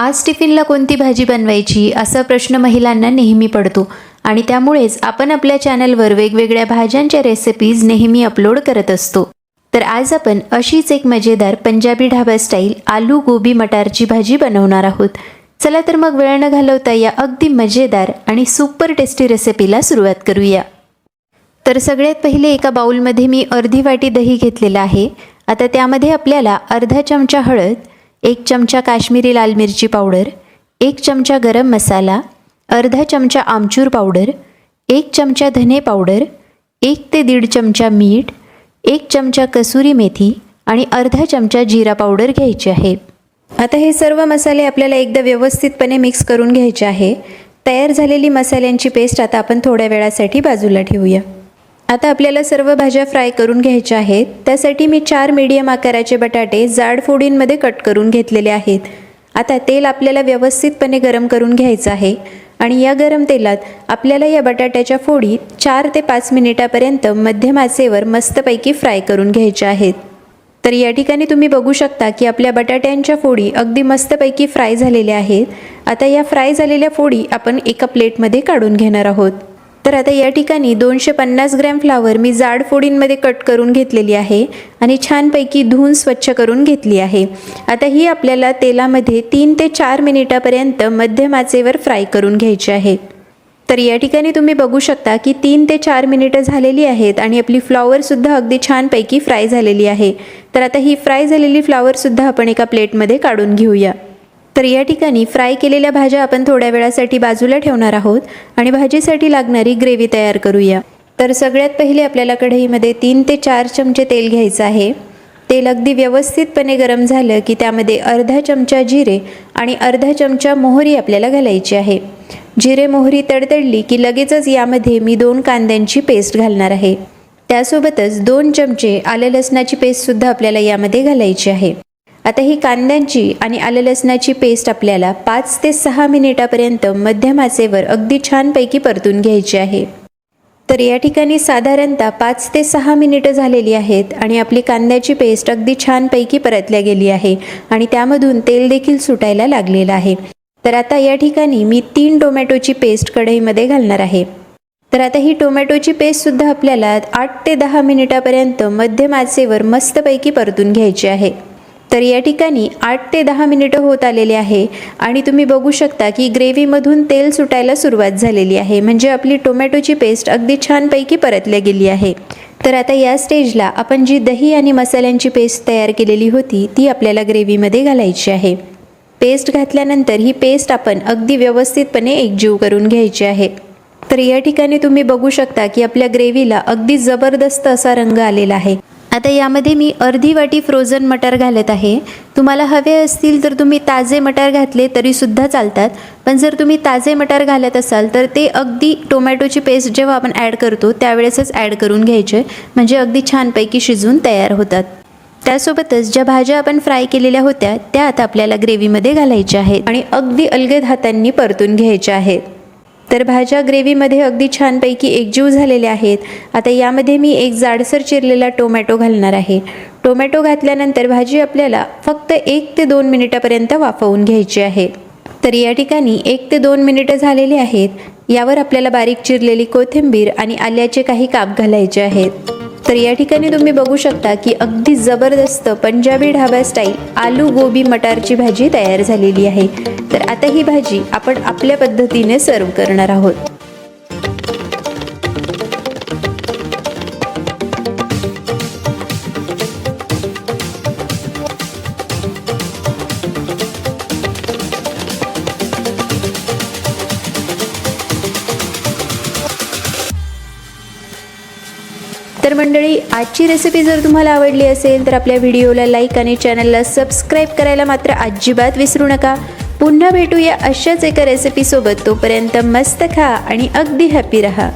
आज टिफिनला कोणती भाजी बनवायची असा प्रश्न महिलांना नेहमी पडतो. आणि त्यामुळेच आपण आपल्या चॅनलवर वेगवेगळ्या भाज्यांच्या रेसिपीज नेहमी अपलोड करत असतो. तर आज आपण अशीच एक मजेदार पंजाबी ढाबा स्टाईल आलू गोबी मटारची भाजी बनवणार आहोत. चला तर मग वेळ न घालवता या अगदी मजेदार आणि सुपर टेस्टी रेसिपीला सुरुवात करूया. तर सगळ्यात पहिले एका बाउलमध्ये मी अर्धी वाटी दही घेतलेलं आहे. आता त्यामध्ये आपल्याला अर्धा चमचा हळद एक चमचा काश्मीरी लाल मिरची पावडर एक चमचा गरम मसाला अर्धा चमचा आमचूर पावडर एक चमचा धने पावडर एक ते दीड चमचा मीठ एक चमचा कसुरी मेथी आणि अर्धा चमचा जिरा पावडर घ्यायची आहे. आता हे सर्व मसाले आपल्याला एकदा व्यवस्थितपणे मिक्स करून घ्यायचे आहे. तयार झालेली मसाल्यांची पेस्ट आता आपण थोड्या वेळासाठी बाजूला ठेवूया. आता आपल्याला सर्व भाज्या फ्राय करून घ्यायच्या आहेत. त्यासाठी मी चार मीडियम आकाराचे बटाटे जाड फोडींमध्ये कट करून घेतलेले आहेत. आता तेल आपल्याला व्यवस्थितपणे गरम करून घ्यायचं आहे. आणि या गरम तेलात आपल्याला या बटाट्याच्या फोडी चार ते पाच मिनिटापर्यंत मध्यम आचेवर मस्तपैकी फ्राय करून घ्यायच्या आहेत. तर या ठिकाणी तुम्ही बघू शकता की आपल्या बटाट्यांच्या फोडी अगदी मस्तपैकी फ्राय झालेल्या आहेत. आता या फ्राय झालेल्या फोडी आपण एका प्लेटमध्ये काढून घेणार आहोत. तर आता या ठिकाणी दोनशे पन्नास ग्रॅम फ्लावर मी जाड फोडींमध्ये कट करून घेतलेली आहे आणि छानपैकी धुवून स्वच्छ करून घेतली आहे. आता ही आपल्याला तेलामध्ये तीन ते चार मिनिटापर्यंत मध्यम आचेवर फ्राय करून घ्यायची आहे. तर या ठिकाणी तुम्ही बघू शकता की तीन ते चार मिनिटं झालेली आहेत आणि आपली फ्लॉवरसुद्धा अगदी छानपैकी फ्राय झालेली आहे. तर आता ही फ्राय झालेली फ्लॉवरसुद्धा आपण एका प्लेटमध्ये काढून घेऊया. तर या ठिकाणी फ्राय केलेल्या भाज्या आपण थोड्या वेळासाठी बाजूला ठेवणार आहोत आणि भाजीसाठी लागणारी ग्रेव्ही तयार करूया. तर सगळ्यात पहिले आपल्याला कढईमध्ये तीन ते चार चमचे तेल घ्यायचं आहे. तेल अगदी व्यवस्थितपणे गरम झालं की त्यामध्ये अर्धा चमचा जिरे आणि अर्धा चमचा मोहरी आपल्याला घालायची आहे. जिरे मोहरी तडतडली की लगेचच यामध्ये मी दोन कांद्यांची पेस्ट घालणार आहे. त्यासोबतच दोन चमचे आलं लसणाची पेस्टसुद्धा आपल्याला यामध्ये घालायची आहे. आता ही कांद्यांची आणि आलं लसणाची पेस्ट आपल्याला पाच ते सहा मिनिटापर्यंत मध्यम आचेवर अगदी छानपैकी परतून घ्यायची आहे. तर या ठिकाणी साधारणतः पाच ते सहा मिनिटं झालेली आहेत आणि आपली कांद्याची पेस्ट अगदी छानपैकी परतल्या गेली आहे आणि त्यामधून तेल देखील सुटायला लागलेलं आहे. तर आता या ठिकाणी मी तीन टोमॅटोची पेस्ट कढईमध्ये घालणार आहे. तर आता ही टोमॅटोची पेस्टसुद्धा आपल्याला आठ ते दहा मिनिटापर्यंत मध्यम आचेवर मस्तपैकी परतून घ्यायची आहे. तर या ठिकाणी आठ ते दहा मिनिटं होत आलेले आहे आणि तुम्ही बघू शकता की ग्रेव्हीमधून तेल सुटायला सुरुवात झालेली आहे. म्हणजे आपली टोमॅटोची पेस्ट अगदी छानपैकी परतल्या गेली आहे. तर आता या स्टेजला आपण जी दही आणि मसाल्यांची पेस्ट तयार केलेली होती ती आपल्याला ग्रेव्हीमध्ये घालायची आहे. पेस्ट घातल्यानंतर ही पेस्ट आपण अगदी व्यवस्थितपणे एकजीव करून घ्यायची आहे. तर या ठिकाणी तुम्ही बघू शकता की आपल्या ग्रेव्हीला अगदी जबरदस्त असा रंग आलेला आहे. आता यामध्ये मी अर्धी वाटी फ्रोझन मटर घालत आहे. तुम्हाला हवे असतील तर तुम्ही ताजे मटार घातले तरीसुद्धा चालतात. पण जर तुम्ही ताजे मटार घालत असाल तर ते अगदी टोमॅटोची पेस्ट जेव्हा आपण ॲड करतो त्यावेळेसच ॲड करून घ्यायचे. म्हणजे अगदी छानपैकी शिजून तयार होतात. त्यासोबतच ज्या भाज्या आपण फ्राय केलेल्या होत्या त्या आता आपल्याला ग्रेव्हीमध्ये घालायच्या आहेत आणि अगदी अलगद हातांनी परतून घ्यायच्या आहेत. तर भाज्या ग्रेव्हीमध्ये अगदी छानपैकी एकजीव झालेल्या आहेत. आता यामध्ये मी एक जाडसर चिरलेला टोमॅटो घालणार आहे. टोमॅटो घातल्यानंतर भाजी आपल्याला फक्त एक ते दोन मिनिटापर्यंत वाफवून घ्यायची आहे. तर या ठिकाणी एक ते दोन मिनिटं झालेली आहेत. यावर आपल्याला बारीक चिरलेली कोथिंबीर आणि आल्याचे काही काप घालायचे आहेत. तर या ठिकाणी तुम्ही बघू शकता की अगदी जबरदस्त पंजाबी ढाबा स्टाईल आलू गोबी मटारची भाजी तयार झालेली आहे. तर आता ही भाजी आपण आपल्या पद्धतीने सर्व करणार आहोत. तर मंडळी आजची रेसिपी जर तुम्हाला आवडली असेल तर आपल्या व्हिडिओला लाईक आणि चॅनलला सबस्क्राईब करायला मात्र अजिबात विसरू नका. पुन्हा भेटूया अशाच एका रेसिपीसोबत तोपर्यंत मस्त खा आणि अगदी हॅपी रहा.